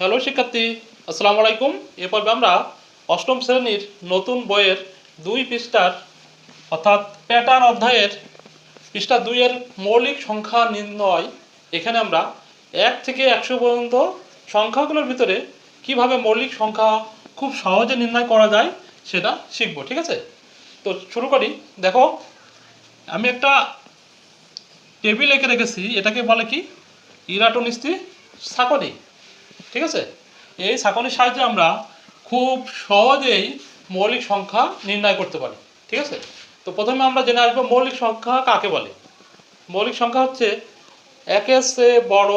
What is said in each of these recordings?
Hello শিক্ষার্থী, আসসালামু আলাইকুম। এ পর্বে আমরা অষ্টম শ্রেণির নতুন বইয়ের দুই পৃষ্ঠার, অর্থাৎ প্যাটার্ন অধ্যায়ের পৃষ্ঠা দুইয়ের মৌলিক সংখ্যা নির্ণয়, এখানে আমরা এক থেকে একশো পর্যন্ত সংখ্যাগুলোর ভিতরে কীভাবে মৌলিক সংখ্যা খুব সহজে নির্ণয় করা যায় সেটা শিখব, ঠিক আছে? তো শুরু করি। দেখো, আমি একটা টেবিল এঁকে রেখেছি, এটাকে বলে কি? ইরাটোনিস্তি সাকনি। ঠিক আছে? এই সাকনির সাহায্যে আমরা খুব সহজেই মৌলিক সংখ্যা নির্ণয় করতে পারি, ঠিক আছে? তো প্রথমে আমরা জেনে আসব মৌলিক সংখ্যা কাকে বলে? মৌলিক সংখ্যা হচ্ছে একের চেয়ে বড়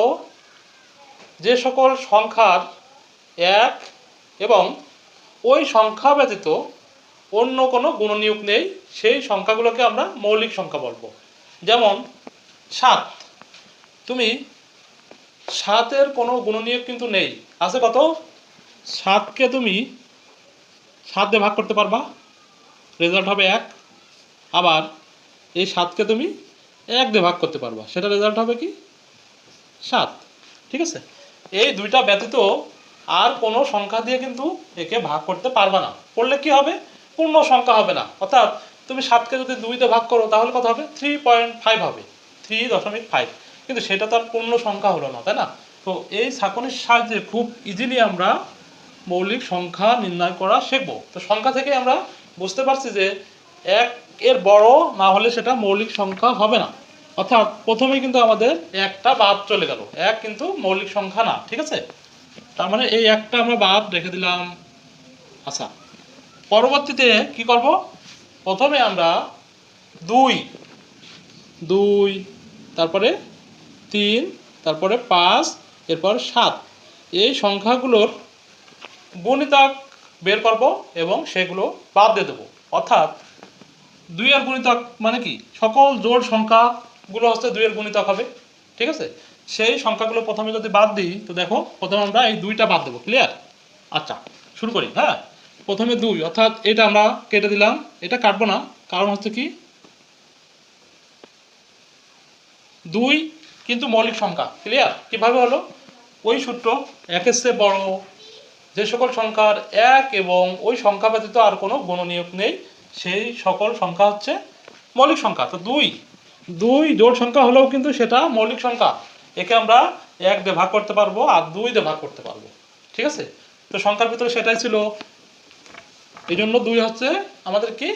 যে সকল সংখ্যার এক এবং ওই সংখ্যা ব্যতীত অন্য কোনো গুণনীয়ক নেই, সেই সংখ্যাগুলোকে আমরা মৌলিক সংখ্যা বলব। যেমন সাত, তুমি সাতের কোনো গুণনীয়ক কিন্তু নেই। আছে কত? সাতকে তুমি সাত দিয়ে ভাগ করতে পারবা। রেজাল্ট হবে এক। আবার এই সাতকে তুমি এক দিয়ে ভাগ করতে পারবা। সেটা রেজাল্ট হবে কি? সাত। ঠিক আছে? এই দুইটা ব্যতীত আর কোনো সংখ্যা দিয়ে কিন্তু একে ভাগ করতে পারবা না। করলে কি হবে? পূর্ণ সংখ্যা হবে না। অর্থাৎ তুমি সাতকে যদি দুইতে ভাগ করো, তাহলে কত হবে? থ্রি পয়েন্ট ফাইভ হবে। থ্রি দশমিক ফাইভ কিন্তু সেটা তো আর পূর্ণ সংখ্যা হলো না, তাই না? তো এই ছাঁকনির সাহায্যে খুব ইজিলি আমরা মৌলিক সংখ্যা নির্ণয় করা শিখব। তো সংখ্যা থেকে আমরা বুঝতে পারছি যে এক এর বড় না হলে সেটা মৌলিক সংখ্যা হবে না। অর্থাৎ প্রথমে কিন্তু আমাদের একটা বাদ চলে গেল। এক কিন্তু মৌলিক সংখ্যা না, ঠিক আছে? তার মানে এই একটা আমরা বাদ রেখে দিলাম। আচ্ছা পরবর্তীতে কি করব? প্রথমে আমরা দুই দুই, তারপরে তিন, তারপরে পাঁচ, এরপর সাত। এই সংখ্যাগুলোর গুণিতক বের করব এবং সেগুলো বাদ দিয়ে দেবো। অর্থাৎ দুইয়ের গুণিতক মানে কি? সকল জোড় সংখ্যাগুলো হচ্ছে দুইয়ের গুণিতক হবে। ঠিক আছে? সেই সংখ্যাগুলো প্রথমে যদি বাদ দিই, তো দেখো, প্রথমে আমরা এই দুইটা বাদ দেবো। ক্লিয়ার আচ্ছা শুরু করি হ্যাঁ? প্রথমে দুই, অর্থাৎ এটা আমরা কেটে দিলাম। এটা কাটবো না, কারণ হচ্ছে কি? দুই কিন্তু মৌলিক সংখ্যা ক্লিয়ার কীভাবে হলো? ওই সূত্র একের চেয়ে বড়। যে সকল সংখ্যার এক এবং ওই সংখ্যা ব্যতীত আর কোনো গুণনীয়ক নেই, সেই সকল সংখ্যা হচ্ছে মৌলিক সংখ্যা। তো দুই দুই জোড় সংখ্যা হলেও কিন্তু সেটা মৌলিক সংখ্যা। একে আমরা এক দিয়ে ভাগ করতে পারব আর দুই দিয়ে ভাগ করতে পারব। ঠিক আছে? তো সংখ্যার ভিতরে সেটাই ছিল। এই জন্য দুই হচ্ছে আমাদের কি?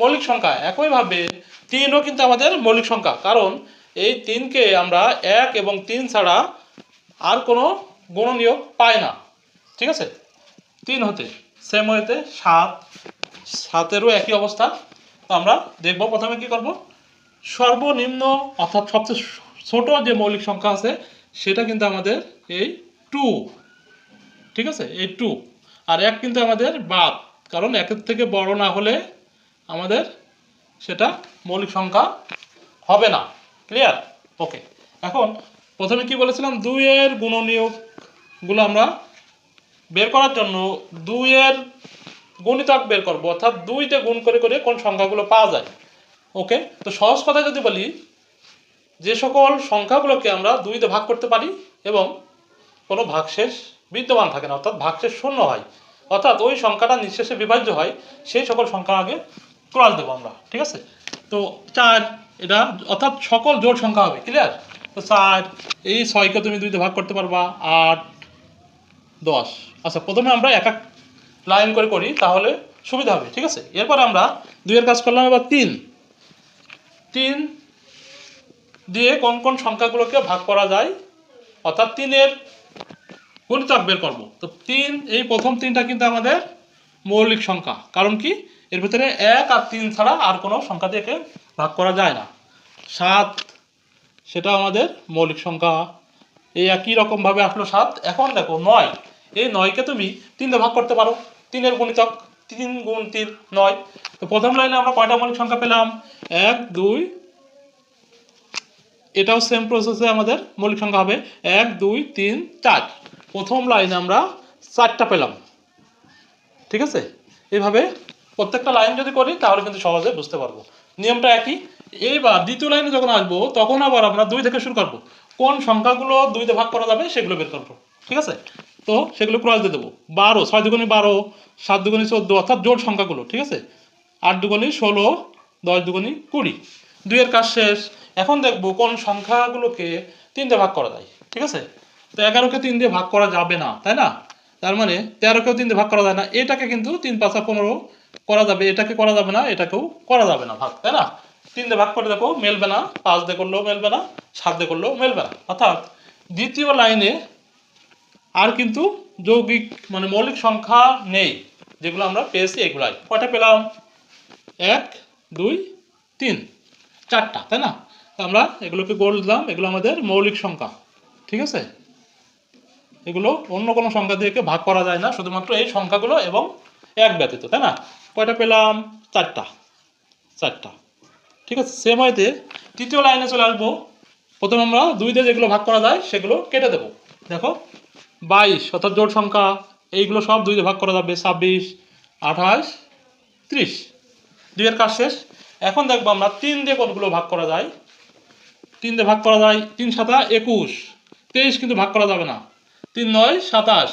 মৌলিক সংখ্যা। একইভাবে তিনও কিন্তু আমাদের মৌলিক সংখ্যা। কারণ এই তিনকে আমরা এক এবং তিন ছাড়া আর কোনো গুণনীয়ক পাই না। ঠিক আছে? তিন হতে সেম হইতে সাত। সাতেরও একই অবস্থা। তো আমরা দেখব প্রথমে কি করব? সর্বনিম্ন অর্থাৎ সবচেয়ে ছোট যে মৌলিক সংখ্যা আছে, সেটা কিন্তু আমাদের এই টু। ঠিক আছে? এই টু। আর এক কিন্তু আমাদের বাদ কারণ একের থেকে বড় না হলে আমাদের সেটা মৌলিক সংখ্যা হবে না। ক্লিয়ার ওকে এখন প্রথমে কি বলেছিলাম? দুইয়ের গুণনীয়কগুলো আমরা বের করার জন্য দুইয়ের গুণিতক বের করব। অর্থাৎ দুইতে গুণ করে করে কোন সংখ্যাগুলো পাওয়া যায়? ওকে তো সহজ কথা যদি বলি, যে সকল সংখ্যাগুলোকে আমরা দুইতে ভাগ করতে পারি এবং কোনো ভাগশেষ বিদ্যমান থাকে না, অর্থাৎ ভাগশেষ শূন্য হয়, অর্থাৎ ওই সংখ্যাটা নিঃশেষে বিভাজ্য হয়, সেই সকল সংখ্যা আগে ক্রস দেবো আমরা, ঠিক আছে? তো চার এটা অর্থাৎ সকল জোড় সংখ্যা হবে ক্লিয়ার তো চার এই ছয়কে তুমি দুইতে ভাগ করতে পারবা, আট, দশ। আচ্ছা প্রথমে আমরা এক এক লাইন করে করি, তাহলে সুবিধা হবে, ঠিক আছে? এরপর আমরা দুইয়ের কাজ করলাম, এবার তিন। তিন দিয়ে কোন কোন সংখ্যাগুলোকে ভাগ করা যায়? অর্থাৎ তিনের গুণিতক বের করব। তো তিন, এই প্রথম তিনটা কিন্তু আমাদের মৌলিক সংখ্যা। কারণ কি? এর ভিতরে এক আর তিন ছাড়া আর কোনো সংখ্যা দিয়ে ভাগ করা যায় না। সাত সেটা আমাদের মৌলিক সংখ্যা। এই একই রকমভাবে আসলো সাত। এখন দেখো নয়। এই নয়কে তুমি তিন দিয়ে ভাগ করতে পারো। তিনের গুণিতক তিন গুণ তিন নয়। তো প্রথম লাইনে আমরা কয়টা মৌলিক সংখ্যা পেলাম? এক, দুই, এটাও সেম প্রসেসে আমাদের মৌলিক সংখ্যা হবে। এক, দুই, তিন, চার। প্রথম লাইনে আমরা চারটা পেলাম। ঠিক আছে? এইভাবে প্রত্যেকটা লাইন যদি করি, তাহলে কিন্তু সহজে বুঝতে পারব। নিয়মটা একই? এইবার দ্বিতীয় লাইনে যখন আসব, তখন আবার আমরা দুই থেকে শুরু করব। কোন সংখ্যাগুলো দুইতে ভাগ করা যাবে, সেগুলো বের করব। ঠিক আছে? তো সেগুলো ক্রস দিয়ে দেবো। বারো, ছয় দুগুণি বারো, সাত দুগুণি চোদ্দ, অর্থাৎ জোট সংখ্যাগুলো, ঠিক আছে? আট দুগুণি ষোলো, দশ দুগুণি কুড়ি। দুইয়ের কাজ শেষ। এখন দেখব কোন সংখ্যাগুলোকে তিন দিয়ে ভাগ করা যায়। ঠিক আছে? তো এগারোকে তিন দিয়ে ভাগ করা যাবে না, তাই না? তার মানে তেরোকেও তিন দিয়ে ভাগ করা যায় না। এটাকে কিন্তু তিন পাঁচা পনেরো করা যাবে, এটাকে করা যাবে না, এটাকেও করা যাবে না ভাগ, তাই না? তিন দিয়ে ভাগ করে দেখো, মেলবে না, পাঁচ দিয়ে করলেও মেলবে না, সাত দিয়ে করলেও মেলবে না। অর্থাৎ দ্বিতীয় লাইনে আর কিন্তু যৌগিক মানে মৌলিক সংখ্যা নেই, যেগুলো আমরা পেয়েছি এগুলাই। কয়টা পেলাম? এক, দুই, তিন, চারটা, তাই না? আমরা এগুলোকে গোল দিলাম, এগুলো আমাদের মৌলিক সংখ্যা, ঠিক আছে? এগুলো অন্য কোনো সংখ্যা দিয়ে ভাগ করা যায় না, শুধুমাত্র এই সংখ্যাগুলো এবং এক ব্যতীত, তাই না? কয়টা পেলাম? চারটা। চারটা। ঠিক আছে সেম হয়তে তৃতীয় লাইনে চলে আসব। প্রথমে আমরা দুই দিয়ে যেগুলো ভাগ করা যায়, সেগুলো কেটে দেবো। দেখো, বাইশ অর্থাৎ জোট সংখ্যা, এইগুলো সব দুই দিয়ে ভাগ করা যাবে ছাব্বিশ, আঠাশ, ত্রিশ। দুইয়ের কাজ শেষ। এখন দেখব আমরা তিন দিয়ে কোনগুলো ভাগ করা যায়? তিন দিয়ে ভাগ করা যায় তিন সাতা একুশ। তেইশ কিন্তু ভাগ করা যাবে না। তিন নয় সাতাশ।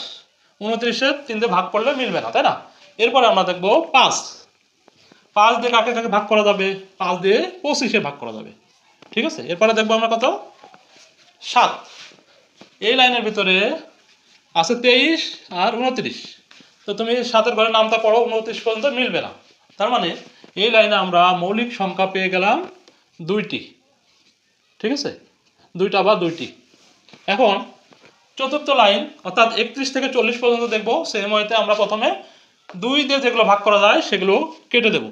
উনত্রিশের তিন দিয়ে ভাগ করলে মিলবে না, তাই না? এরপরে আমরা দেখব পাঁচ। পাঁচ দিয়ে কাকে কাকে ভাগ করা যাবে? পাঁচ দিয়ে পঁচিশে ভাগ করা যাবে। ঠিক আছে? এরপরে দেখব আমরা কত? সাত। এই লাইনের ভিতরে আছে তেইশ আর উনত্রিশ। তো তুমি সাতের ঘরে নামটা পড়ো, উনত্রিশ পর্যন্ত মিলবে না। তার মানে এই লাইনে আমরা মৌলিক সংখ্যা পেয়ে গেলাম দুইটি। ঠিক আছে? দুইটা বা দুইটি। এখন চতুর্থ লাইন, অর্থাৎ একত্রিশ থেকে চল্লিশ পর্যন্ত দেখব। সেম ওয়েতে আমরা প্রথমে দুই দিয়ে যেগুলো ভাগ করা যায়, সেগুলো কেটে দেব।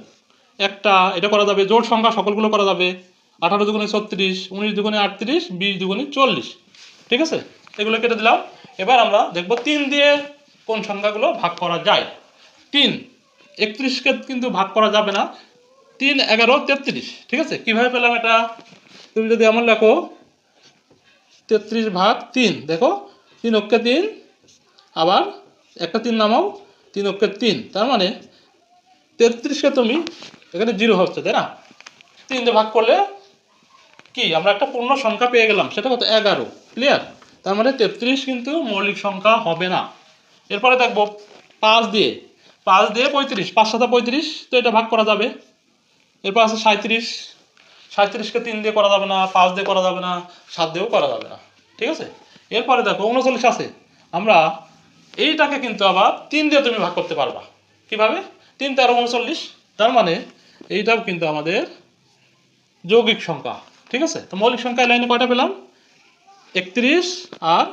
একটা এটা করা যাবে জোট সংখ্যা সকলগুলো করা যাবে, আঠারো দুগুণে ছত্রিশ, উনিশ দুগুণে আটত্রিশ, বিশ দুগুণে চল্লিশ। ঠিক আছে? এগুলো কেটে দিলাম। এবার আমরা দেখব তিন দিয়ে কোন সংখ্যাগুলো ভাগ করা যায়। তিন, একত্রিশকে কিন্তু ভাগ করা যাবে না। তিন, এগারো, তেত্রিশ। ঠিক আছে? কীভাবে পেলাম এটা? তুমি যদি এমন লেখো, তেত্রিশ ভাগ তিন, দেখো, তিন অক্ষে তিন, আবার একটা তিন নামাও তিন অক্ষে তিন। তার মানে তেত্রিশকে তুমি এখানে জিরো হচ্ছে তাই না? তিন দিয়ে ভাগ করলে কি? আমরা একটা পূর্ণ সংখ্যা পেয়ে গেলাম, সেটা কত? এগারো। ক্লিয়ার তার মানে তেত্রিশ কিন্তু মৌলিক সংখ্যা হবে না। এরপরে দেখব পাঁচ দিয়ে। পাঁচ দিয়ে পঁয়ত্রিশ। পাঁচ সাথে পঁয়ত্রিশ, তো এটা ভাগ করা যাবে। এরপর আছে সাঁত্রিশ সাঁত্রিশকে তিন দিয়ে করা যাবে না, পাঁচ দিয়ে করা যাবে না, সাত দিয়েও করা যাবে না। ঠিক আছে? এরপরে দেখো, উনচল্লিশ আছে। আমরা এইটাকে কিন্তু আবার তিন দিয়ে তুমি ভাগ করতে পারবা। কীভাবে? তিন তেরো উনচল্লিশ। তার মানে এইটাও কিন্তু আমাদের যৌগিক সংখ্যা। ঠিক আছে? তো মৌলিক সংখ্যা লাইনে কয়টা পেলাম? একত্রিশ আর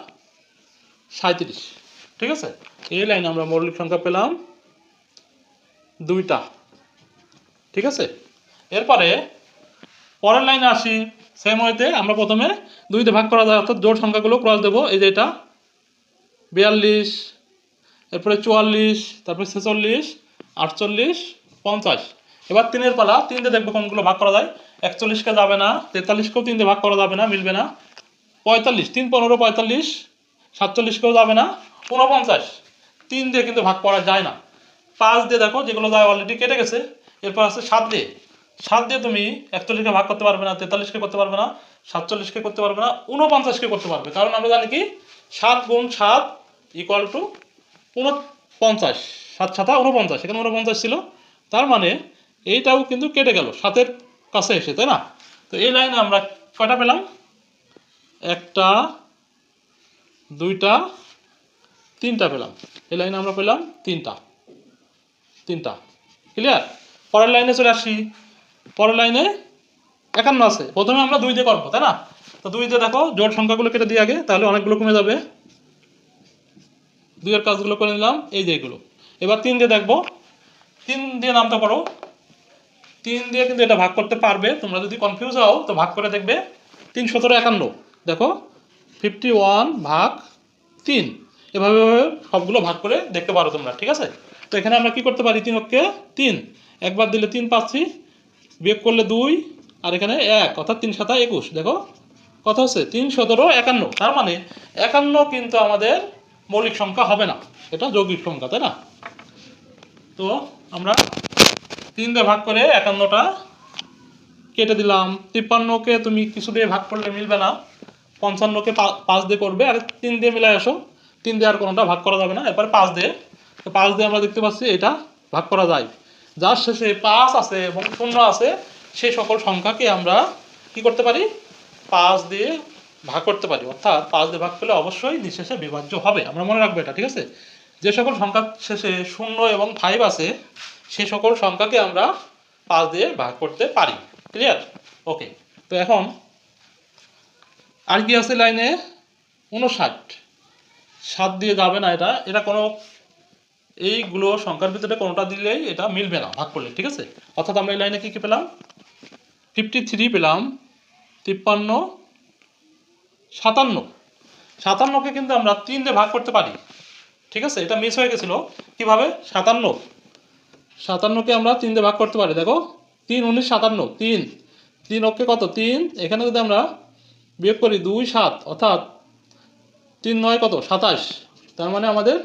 সাঁত্রিশ ঠিক আছে? এই লাইনে আমরা মৌলিক সংখ্যা পেলাম দুইটা। ঠিক আছে? এরপরে পরের লাইনে আসি। সেম ওয়েতে আমরা প্রথমে দুইতে ভাগ করা যায়, অর্থাৎ জোট সংখ্যাগুলো ক্রস দেবো। এই যে এটা বিয়াল্লিশ, এরপরে চুয়াল্লিশ, তারপরে ছেচল্লিশ, আটচল্লিশ, পঞ্চাশ। এবার তিনের পালা, তিনটে দেখব কোনগুলো ভাগ করা যায়। একচল্লিশকে যাবে না, তেতাল্লিশকেও তিনটে ভাগ করা যাবে না, মিলবে না। পঁয়তাল্লিশ, তিন পনেরো, পঁয়তাল্লিশ, সাতচল্লিশকেও যাবে না ঊনপঞ্চাশ তিন দিয়ে কিন্তু ভাগ করা যায় না। পাঁচ দিয়ে দেখো, যেগুলো যায় অলরেডি কেটে গেছে। এরপর আছে সাত দিয়ে। সাত দিয়ে তুমি একচল্লিশকে ভাগ করতে পারবে না, তেতাল্লিশকে করতে পারবে না, সাতচল্লিশকে করতে পারবে না ঊনপঞ্চাশকে করতে পারবে। কারণ আমরা জানি কি, সাত গুণ সাত ইকুয়াল টু উনপঞ্চাশ সাত সাতা উনপঞ্চাশ এখানে উনপঞ্চাশ ছিল। তার মানে এইটাও কিন্তু কেটে গেল, সাতের কাছে এসে, তাই না? তো এই লাইনে আমরা কয়টা পেলাম? একটা, দুইটা, তিনটা পেলাম। এই লাইনে আমরা পেলাম তিনটা। তিনটা। ক্লিয়ার পরের লাইনে চলে আসি। পরের লাইনে একান্ন আছে। প্রথমে আমরা দুই দিয়ে করব, তাই না? তো দুই দিয়ে দেখো জোট সংখ্যাগুলো কেটে দিই আগে, তাহলে অনেকগুলো কমে যাবে। দুইয়ের কাজগুলো করে নিলাম, এই যে এগুলো। এবার তিন দিয়ে দেখব। তিন দিয়ে নামতে পারো তিন দিয়ে কিন্তু এটা ভাগ করতে পারবে। তোমরা যদি কনফিউজ হও, তো ভাগ করে দেখবে। তিন সতেরো একান্ন। দেখো ফিফটি ওয়ান ভাগ তিন। এভাবে সবগুলো ভাগ করে দেখতে পারো তোমরা, ঠিক আছে? তো এখানে আমরা কি করতে পারি তিন অক্ষে তিন। একবার দিলে তিন পাচ্ছি বিয়োগ করলে দুই। আর এখানে এক, অর্থাৎ তিন সাতা একুশ। দেখো, কথা হচ্ছে তিন সতেরো একান্ন। তার মানে একান্ন কিন্তু আমাদের মৌলিক সংখ্যা হবে না। এটা যৌগিক সংখ্যা, তাই না? তো আমরা তিন দিয়ে ভাগ করে একান্নটা কেটে দিলাম। তিপ্পান্নকে তুমি কিছু দিয়ে ভাগ করলে মিলবে না। পঞ্চান্নকে পাঁচ দিয়ে করবে। আর তিন দিয়ে মিলাই আসো। তিন দিয়ে আর কোনোটা ভাগ করা যাবে না। এরপরে পাঁচ দিয়ে। তো পাঁচ দিয়ে আমরা দেখতে পাচ্ছি এটা ভাগ করা যায়। যার শেষে পাঁচ আছে এবং শূন্য আছে, সেই সকল সংখ্যাকে আমরা কি করতে পারি? পাঁচ দিয়ে ভাগ করতে পারি। অর্থাৎ পাঁচ দিয়ে ভাগ করলে অবশ্যই নিঃশেষে বিভাজ্য হবে। আমরা মনে রাখব এটা, ঠিক আছে? যে সকল সংখ্যা শেষে শূন্য এবং ফাইভ আছে, সে সকল সংখ্যাকে আমরা পাঁচ দিয়ে ভাগ করতে পারি। ক্লিয়ার ওকে তো এখন আর কি আছে লাইনে? উনষাট। সাত দিয়ে যাবে না এটা। এটা কোনো এইগুলো সংখ্যার ভিতরে কোনোটা দিলেই এটা মিলবে না, ভাগ করলে, ঠিক আছে? অর্থাৎ আমরা এই লাইনে কী কী পেলাম? ফিফটি থ্রি পেলাম। তিপ্পান্ন সাতান্ন। সাতান্নকে কিন্তু আমরা তিন দিয়ে ভাগ করতে পারি। ঠিক আছে? এটা মিস হয়ে গেছিল। কীভাবে? সাতান্ন। সাতান্নকে আমরা তিন দিয়ে ভাগ করতে পারি। দেখো, তিন উনিশ সাতান্ন। তিন। তিন অক্ষে কত? তিন। এখানে যদি আমরা বিয়োগ করি দুই সাত, অর্থাৎ তিন নয় কত? সাতাশ। তার মানে আমাদের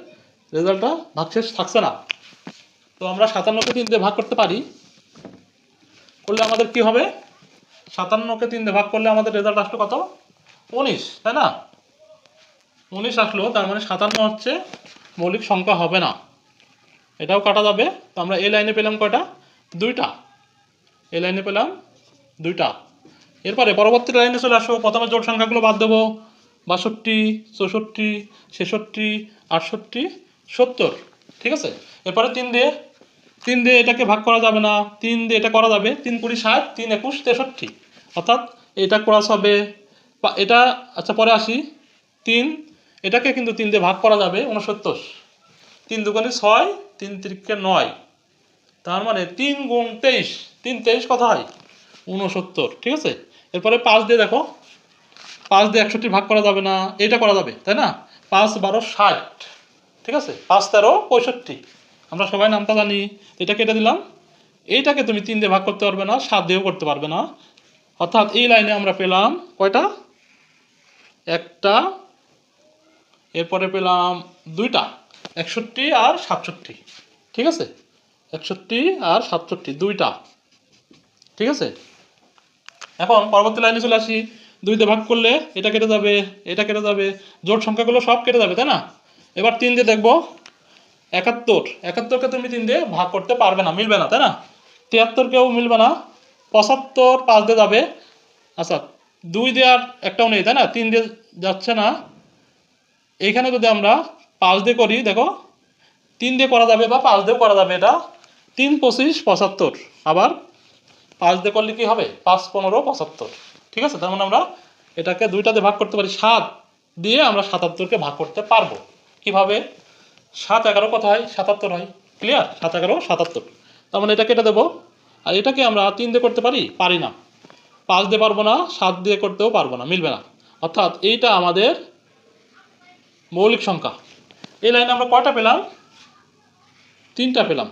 রেজাল্টটা ভাগশেষ থাকছে না। তো আমরা সাতান্নকে তিন দিয়ে ভাগ করতে পারি। করলে আমাদের কি হবে? সাতান্নকে তিন দিয়ে ভাগ করলে আমাদের রেজাল্ট আসলো কত? উনিশ, তাই না? উনিশ আসলো, তার মানে সাতান্ন হচ্ছে, মৌলিক সংখ্যা হবে না। এটাও কাটা যাবে। তো আমরা এই লাইনে পেলাম কয়টা? দুইটা। এই লাইনে পেলাম দুইটা। এরপরে পরবর্তী লাইনে চলে আসো প্রথমে জোট সংখ্যাগুলো বাদ দেবো। বাষট্টি, চৌষট্টি, ছেষট্টি, আটষট্টি, সত্তর। ঠিক আছে? এরপরে তিন দিয়ে তিন দিয়ে এটাকে ভাগ করা যাবে না। তিন দিয়ে এটা করা যাবে। তিন কুড়ি ষাট, তিন একুশ, তেষট্টি। অর্থাৎ এটা ক্রস হবে এটা আচ্ছা পরে আসি। তিন, এটাকে কিন্তু তিন দিয়ে ভাগ করা যাবে উনসত্তর তিন দুগুণে ছয়, তিন তিরিকে নয়। তার মানে তিন গুণ তেইশ, তিন তেইশ কত হয়? উনসত্তর ঠিক আছে? এরপরে পাঁচ দিয়ে দেখো, পাঁচ দিয়ে একষট্টি ভাগ করা যাবে না এটা করা যাবে, তাই না? পাঁচ বারো ষাট, ঠিক আছে? পাঁচ তেরো পঁয়ষট্টি। আমরা সবাই নামটা জানি এটা কেটে দিলাম। এইটাকে তুমি তিন দিয়ে ভাগ করতে পারবে না, সাত দিয়েও করতে পারবে না। অর্থাৎ এই লাইনে আমরা পেলাম কয়টা? একটা, এরপরে পেলাম দুইটা, একষট্টি আর সাতষট্টি, ঠিক আছে? একষট্টি আর সাতষট্টি, দুইটা, ঠিক আছে? এখন পরবর্তী লাইনে চলে আসি। দুই দিয়ে ভাগ করলে এটা কেটে যাবে, এটা কেটে যাবে, জোট সংখ্যাগুলো সব কেটে যাবে, তাই না? এবার তিন দিয়ে দেখব। একাত্তর, একাত্তরকে তুমি তিন দিয়ে ভাগ করতে পারবে না, মিলবে না, তাই না? তিয়াত্তরকেও মিলবে না, পঁচাত্তর পাঁচ দিয়ে যাবে। আচ্ছা দুই দেওয়ার একটাও নেই, তাই না? তিন দিয়ে যাচ্ছে না। এইখানে যদি আমরা পাঁচ দিয়ে করি, দেখো, তিন দিয়ে করা যাবে বা পাঁচ দিয়ে করা যাবে এটা। তিন পঁচিশ পঁচাত্তর। আবার পাঁচ দিয়ে করলে কি হবে? পাঁচ পনেরো পঁচাত্তর। ঠিক আছে? তার মানে আমরা এটাকে দুইটাতে ভাগ করতে পারি। সাত দিয়ে আমরা সাতাত্তরকে ভাগ করতে পারব। কীভাবে? সাত এগারো কত হয় সাতাত্তর হয়। ক্লিয়ার সাত এগারো, সাতাত্তর। তার মানে এটাকে এটা দেবো। আর এটাকে আমরা তিন দিয়ে করতে পারি? পারি না। পাঁচ দিয়ে পারব না, সাত দিয়ে করতেও পারব না, মিলবে না। অর্থাৎ এইটা আমাদের মৌলিক সংখ্যা। এই লাইনে আমরা কয়টা পেলাম? তিনটা পেলাম।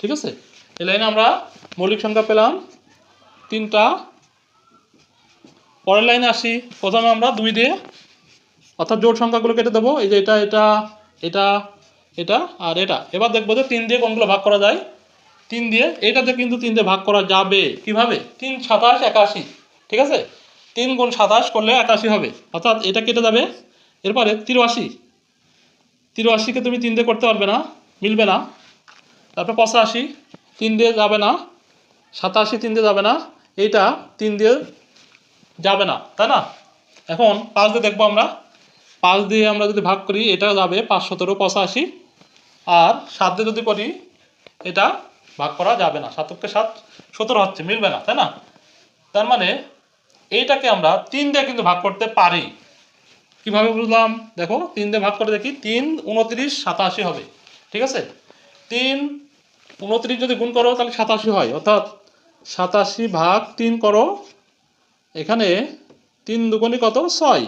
ঠিক আছে? এই লাইনে আমরা মৌলিক সংখ্যা পেলাম তিনটা। পরের লাইনে আসি। প্রথমে আমরা দুই দিয়ে, অর্থাৎ জোট সংখ্যাগুলো কেটে দেবো। এই যে এটা এটা এটা এটা আর এটা। এবার দেখব যে তিন দিয়ে কোনগুলো ভাগ করা যায়? তিন দিয়ে, এটাতে কিন্তু তিন দিয়ে ভাগ করা যাবে। কীভাবে? তিন সাতাশ একাশি, ঠিক আছে? তিন গুণ সাতাশ করলে একাশি হবে। অর্থাৎ এটা কেটে যাবে। এরপরে তিরাশি তিরাশিকে তুমি তিন দিয়ে করতে পারবে না, মিলবে না। তারপর পঁচাশি, তিন দিয়ে যাবে না। সাতাশি তিন দিয়ে যাবে না। এইটা তিন দিয়ে যাবে না, তাই না? এখন পাঁচ দিয়ে দেখব আমরা। পাঁচ দিয়ে আমরা যদি ভাগ করি, এটা যাবে পাঁচ সতেরো পঁচাশি। আর সাত দিয়ে যদি করি, এটা ভাগ করা যাবে না সাতকে সাত, সতেরো হচ্ছে, মিলবে না, তাই না? তার মানে এইটাকে আমরা তিন দিয়ে কিন্তু ভাগ করতে পারি। কীভাবে বুঝলাম? দেখো, তিন দিয়ে ভাগ করে দেখি, তিন উনত্রিশ সাতাশি হবে, ঠিক আছে? তিন উনত্রিশ যদি গুণ করো, তাহলে সাতাশি হয়, অর্থাৎ সাতাশি ভাগ তিন করো, এখানে তিন দুগুণি কত? ছয়,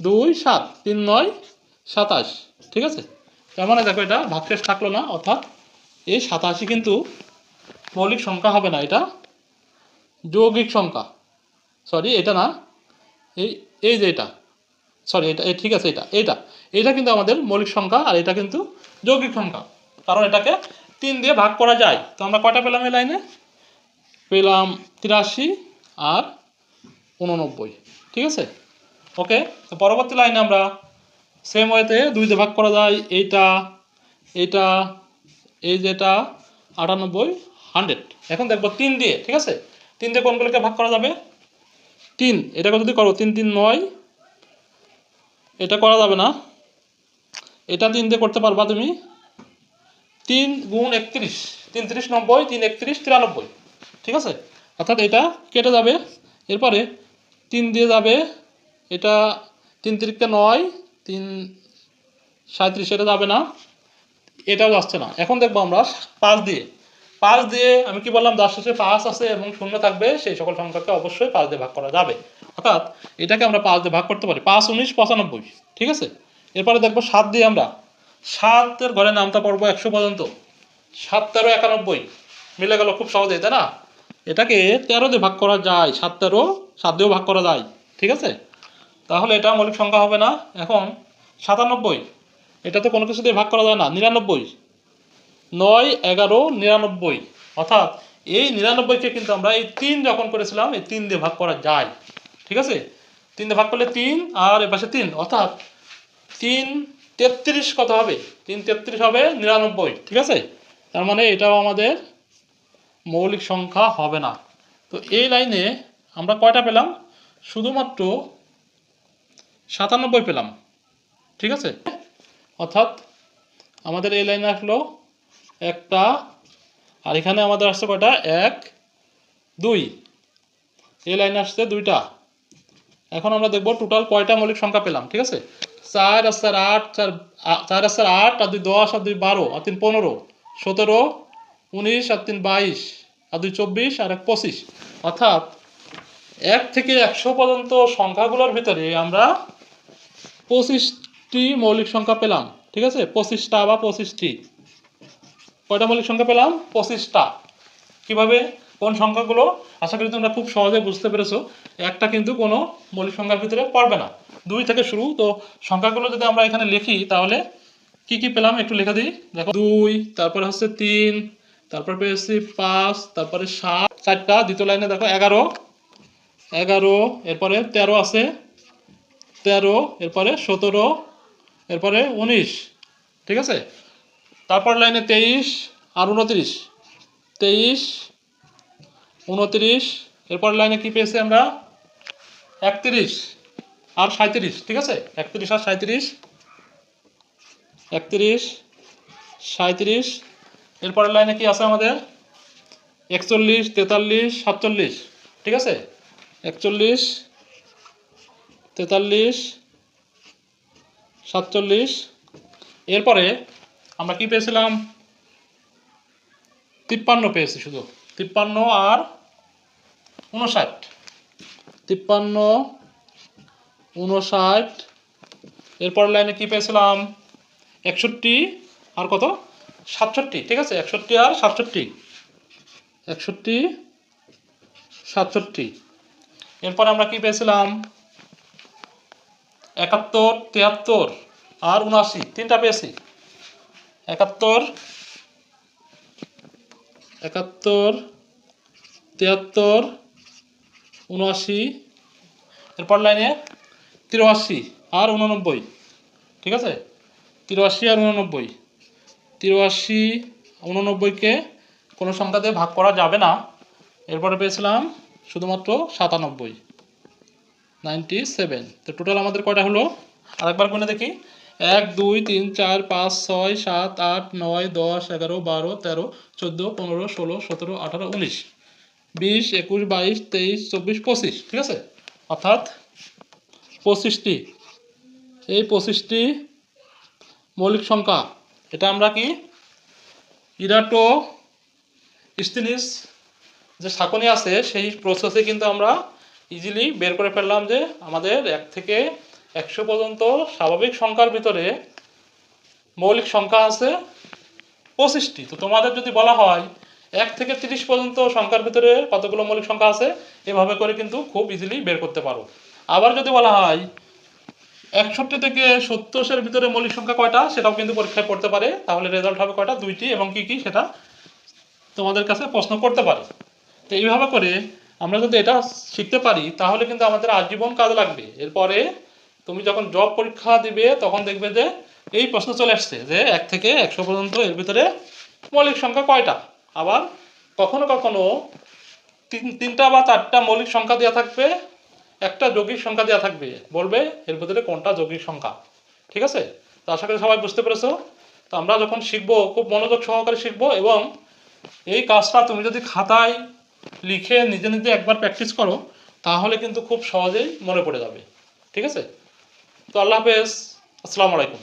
দুই সাত, তিন নয় সাতাশ, ঠিক আছে? তার মানে দেখো এটা ভাগশেষ থাকল না, অর্থাৎ এই সাতাশি কিন্তু মৌলিক সংখ্যা হবে না, এটা যৌগিক সংখ্যা। সরি এটা না। এই এই যে এটা। সরি এটা ঠিক আছে, এটা এটা। এটা কিন্তু আমাদের মৌলিক সংখ্যা আর এটা কিন্তু যৌগিক সংখ্যা। কারণ এটাকে তিন দিয়ে ভাগ করা যায়। তো আমরা কয়টা পেলাম এই লাইনে? পেলাম তিরাশি আর উননব্বই। ঠিক আছে? ওকে তো পরবর্তী লাইনে আমরা সেম ওয়েতে দুই দিয়ে ভাগ করা যায়। এইটা এইটা এই যেটা আটানব্বই হান্ড্রেড। এখন দেখব তিন দিয়ে, ঠিক আছে? তিন দিয়ে কোনগুলোকে ভাগ করা যাবে? তিন, এটাকে যদি করো তিন তিন, নয়, এটা করা যাবে না। এটা তিন দিয়ে করতে পারবা তুমি। তিন গুণ একত্রিশ তিন তিরিশ নব্বই, তিন একত্রিশ তিরানব্বই, ঠিক আছে? অর্থাৎ এটা কেটে যাবে। এরপরে তিন দিয়ে যাবে, এটা তিন তিরিখকে নয়, তিন সাঁত্রিশ, এটা যাবে না। এটাও যাচ্ছে না। এখন দেখব আমরা পাঁচ দিয়ে। পাঁচ দিয়ে আমি কি বললাম, যার শেষে পাঁচ আছে এবং শূন্য থাকবে, সেই সকল সংখ্যাকে অবশ্যই পাঁচ দিয়ে ভাগ করা যাবে। অর্থাৎ এটাকে আমরা পাঁচ দিয়ে ভাগ করতে পারি। পাঁচ, উনিশ, পঁচানব্বই, ঠিক আছে? এরপরে দেখব সাত দিয়ে আমরা। সাতের ঘরে নামটা পড়ব একশো পর্যন্ত। সাত, তেরো, একানব্বই, মিলে গেল খুব সহজেই, তাই না? এটাকে তেরো দিয়ে ভাগ করা যায়। সাত, তেরো, সাত দিয়েও ভাগ করা যায়, ঠিক আছে? তাহলে এটা মৌলিক সংখ্যা হবে না। এখন সাতানব্বই এটা তো কোনো কিছু দিয়ে ভাগ করা যায় না। নিরানব্বই। নয়, এগারো, নিরানব্বই। অর্থাৎ এই নিরানব্বইকে কিন্তু আমরা এই তিন যখন করেছিলাম, এই তিন দিয়ে ভাগ করা যায়। ঠিক আছে? তিন দিয়ে ভাগ করলে তিন আর এ পাশে তিন। অর্থাৎ তিন তেত্রিশ কত হবে? তিন তেত্রিশ হবে নিরানব্বই। ঠিক আছে? তার মানে এটাও আমাদের মৌলিক সংখ্যা হবে না। তো এই লাইনে আমরা কয়টা পেলাম? শুধুমাত্র সাতানব্বই পেলাম। ঠিক আছে? অর্থাৎ আমাদের এই লাইনে আসলো একটা, আর এখানে আমাদের আসছে কয়টা? এক, দুই। এই লাইনে আসছে দুইটা। এখন আমরা দেখব টোটাল কয়টা মৌলিক সংখ্যা পেলাম, ঠিক আছে? চার আর চার আট, চার চার আর চার আট, আর দুই দশ, আর দুই বারো, আর তিন পনেরো। সতেরো, উনিশ, আর তিন বাইশ, আর দুই চব্বিশ, আর এক পঁচিশ। অর্থাৎ এক থেকে একশো পর্যন্ত সংখ্যাগুলোর ভিতরে আমরা পঁচিশটি মৌলিক সংখ্যা পেলাম, ঠিক আছে? পঁচিশটা বা পঁচিশটি। কয়টা মৌলিক সংখ্যা পেলাম? পঁচিশটা। কীভাবে? কোন সংখ্যাগুলো? আশা করি তোমরা খুব সহজে বুঝতে পেরেছ। একটা কিন্তু কোনো মৌলিক সংখ্যার ভিতরে পড়বে না। দুই থেকে শুরু। তো সংখ্যাগুলো যদি আমরা এখানে লিখি, তাহলে কি কি পেলাম? একটু লেখা দিই। দেখো, দুই, তারপরে হচ্ছে তিন, তারপর পেয়েছি পাঁচ, তারপরে সাত, চারটা। দ্বিতীয় লাইনে দেখো, এগারো। এগারো, এরপরে তেরো আছে। তেরো, এরপরে সতেরো এরপরে উনিশ, ঠিক আছে? তারপর লাইনে তেইশ আর উনত্রিশ। তেইশ, উনত্রিশ, এরপর লাইনে কি পেয়েছি আমরা? একত্রিশ আর সাঁত্রিশ ঠিক আছে? একত্রিশ আর সাঁত্রিশ একত্রিশ সাঁত্রিশ এরপরের লাইনে কি আছে আমাদের? একচল্লিশ, তেতাল্লিশ, সাতচল্লিশ, ঠিক আছে? একচল্লিশ, তেতাল্লিশ সাতচল্লিশ। এরপরে আমরা কি পেয়েছিলাম? তিপ্পান্ন পেয়েছি শুধু। তিপ্পান্ন আর উনষাট তিপ্পান্ন উনষাট এরপর লাইনে কি পেয়েছিলাম? একষট্টি আর কত? সাতষট্টি, ঠিক আছে? একষট্টি আর সাতষট্টি। একষট্টি, সাতষট্টি। এরপর আমরা কি পেয়েছিলাম? একাত্তর, তিয়াত্তর আর উনআশি, তিনটা পেয়েছি। একাত্তর একাত্তর, তিয়াত্তর, উনআশি, এরপর লাইনে তিরাশি আর উননব্বই, ঠিক আছে? তিরাশি আর উননব্বই। তিরাশি উননব্বইকে কোনো সংখ্যা দিয়ে ভাগ করা যাবে না। এরপরে পেয়েছিলাম শুধুমাত্র সাতানব্বই। Ninety seven. তো টোটাল আমাদের কয়টা হলো? আরেকবার গুনে দেখি। এক, দুই, তিন, চার, পাঁচ, ছয়, সাত, আট, নয়, দশ, এগারো, বারো, তেরো, চোদ্দ, পনেরো, ষোলো, সতেরো, আঠারো, উনিশ। বিশ, একুশ, বাইশ, তেইশ, চব্বিশ, পঁচিশ, ঠিক আছে? অর্থাৎ পঁচিশটি। এই পঁচিশটি মৌলিক সংখ্যা, এটা আমরা কি? ইরাটো স্টিনিস যে শাকনি আছে, সেই প্রসেসে কিন্তু আমরা ইজিলি বের করে ফেললাম যে আমাদের এক থেকে একশো পর্যন্ত স্বাভাবিক সংখ্যার ভিতরে মৌলিক সংখ্যা আছে পঁচিশটি। তো তোমাদের যদি বলা হয় এক থেকে তিরিশ পর্যন্ত সংখ্যার ভিতরে কতগুলো মৌলিক সংখ্যা আছে, এভাবে করে কিন্তু খুব ইজিলি বের করতে পারো। আবার যদি বলা হয় একষট্টি থেকে সত্তরের ভিতরে মৌলিক সংখ্যা কয়টা, সেটাও কিন্তু পরীক্ষায় পড়তে পারে। তাহলে রেজাল্ট হবে কয়টা? দুইটি এবং কি কি সেটা তোমাদের কাছে প্রশ্ন করতে পারে। তো এইভাবে করে আমরা যদি এটা শিখতে পারি, তাহলে কিন্তু আমাদের আজীবন কাজে লাগবে। এরপরে তুমি যখন জব পরীক্ষা দিবে, তখন দেখবে যে এই প্রশ্ন চলে আসছে যে এক থেকে একশো পর্যন্ত এর ভিতরে মৌলিক সংখ্যা কয়টা? আবার কখনো কখনো তিন, তিনটা বা চারটা মৌলিক সংখ্যা দেওয়া থাকবে, একটা যৌগিক সংখ্যা দেওয়া থাকবে। বলবে এর ভিতরে কোনটা যৌগিক সংখ্যা? ঠিক আছে? তো আশা করি সবাই বুঝতে পেরেছ। তো আমরা যখন শিখব, খুব মনোযোগ সহকারে শিখব এবং এই কাজটা তুমি যদি খাতায় লিখে নিজে নিজে একবার প্র্যাকটিস করো, তাহলে কিন্তু খুব সহজেই মনে পড়ে যাবে। ঠিক আছে? তো আল্লাহ হাফেজ। আসসালামু আলাইকুম।